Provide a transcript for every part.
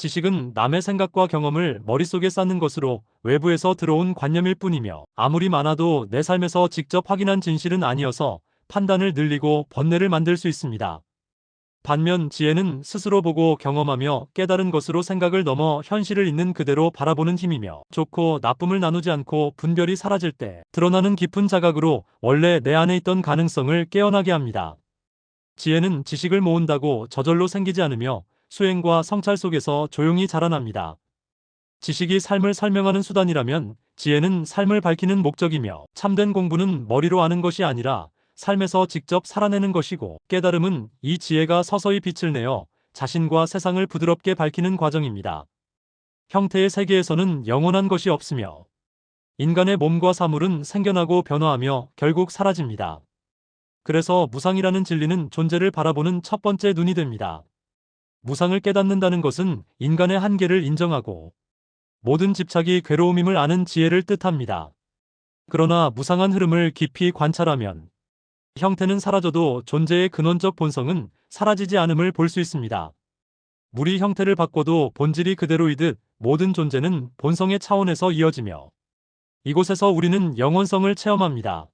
지식은 남의 생각과 경험을 머릿속에 쌓는 것으로 외부에서 들어온 관념일 뿐이며 아무리 많아도 내 삶에서 직접 확인한 진실은 아니어서 판단을 늘리고 번뇌를 만들 수 있습니다. 반면 지혜는 스스로 보고 경험하며 깨달은 것으로 생각을 넘어 현실을 있는 그대로 바라보는 힘이며 좋고 나쁨을 나누지 않고 분별이 사라질 때 드러나는 깊은 자각으로 원래 내 안에 있던 가능성을 깨어나게 합니다. 지혜는 지식을 모은다고 저절로 생기지 않으며 수행과 성찰 속에서 조용히 자라납니다. 지식이 삶을 설명하는 수단이라면 지혜는 삶을 밝히는 목적이며 참된 공부는 머리로 아는 것이 아니라 삶에서 직접 살아내는 것이고 깨달음은 이 지혜가 서서히 빛을 내어 자신과 세상을 부드럽게 밝히는 과정입니다. 형태의 세계에서는 영원한 것이 없으며 인간의 몸과 사물은 생겨나고 변화하며 결국 사라집니다. 그래서 무상이라는 진리는 존재를 바라보는 첫 번째 눈이 됩니다. 무상을 깨닫는다는 것은 인간의 한계를 인정하고 모든 집착이 괴로움임을 아는 지혜를 뜻합니다. 그러나 무상한 흐름을 깊이 관찰하면 형태는 사라져도 존재의 근원적 본성은 사라지지 않음을 볼 수 있습니다. 물이 형태를 바꿔도 본질이 그대로이듯 모든 존재는 본성의 차원에서 이어지며 이곳에서 우리는 영원성을 체험합니다.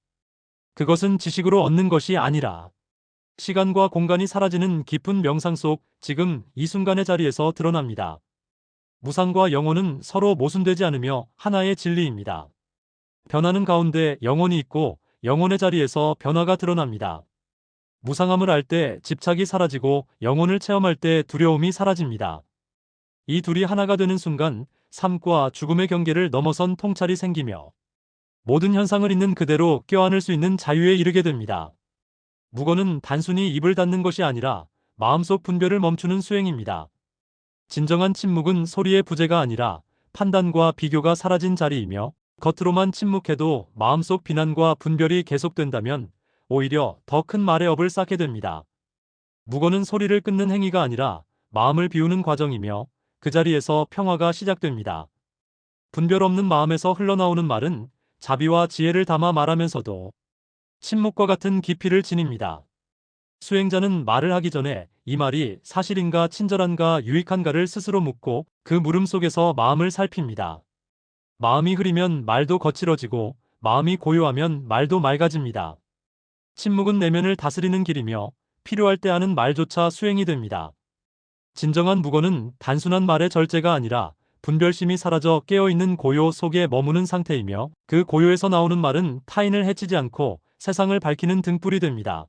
그것은 지식으로 얻는 것이 아니라 시간과 공간이 사라지는 깊은 명상 속 지금 이 순간의 자리에서 드러납니다. 무상과 영혼은 서로 모순되지 않으며 하나의 진리입니다. 변하는 가운데 영혼이 있고 영혼의 자리에서 변화가 드러납니다. 무상함을 알 때 집착이 사라지고 영혼을 체험할 때 두려움이 사라집니다. 이 둘이 하나가 되는 순간 삶과 죽음의 경계를 넘어선 통찰이 생기며 모든 현상을 있는 그대로 껴안을 수 있는 자유에 이르게 됩니다. 무거는 단순히 입을 닫는 것이 아니라 마음속 분별을 멈추는 수행입니다. 진정한 침묵은 소리의 부재가 아니라 판단과 비교가 사라진 자리이며 겉으로만 침묵해도 마음속 비난과 분별이 계속된다면 오히려 더 큰 말의 업을 쌓게 됩니다. 무거는 소리를 끊는 행위가 아니라 마음을 비우는 과정이며 그 자리에서 평화가 시작됩니다. 분별 없는 마음에서 흘러나오는 말은 자비와 지혜를 담아 말하면서도 침묵과 같은 깊이를 지닙니다. 수행자는 말을 하기 전에 이 말이 사실인가 친절한가 유익한가를 스스로 묻고 그 물음 속에서 마음을 살핍니다. 마음이 흐리면 말도 거칠어지고 마음이 고요하면 말도 맑아집니다. 침묵은 내면을 다스리는 길이며 필요할 때 하는 말조차 수행이 됩니다. 진정한 무거는 단순한 말의 절제가 아니라 분별심이 사라져 깨어있는 고요 속에 머무는 상태이며 그 고요에서 나오는 말은 타인을 해치지 않고 세상을 밝히는 등불이 됩니다.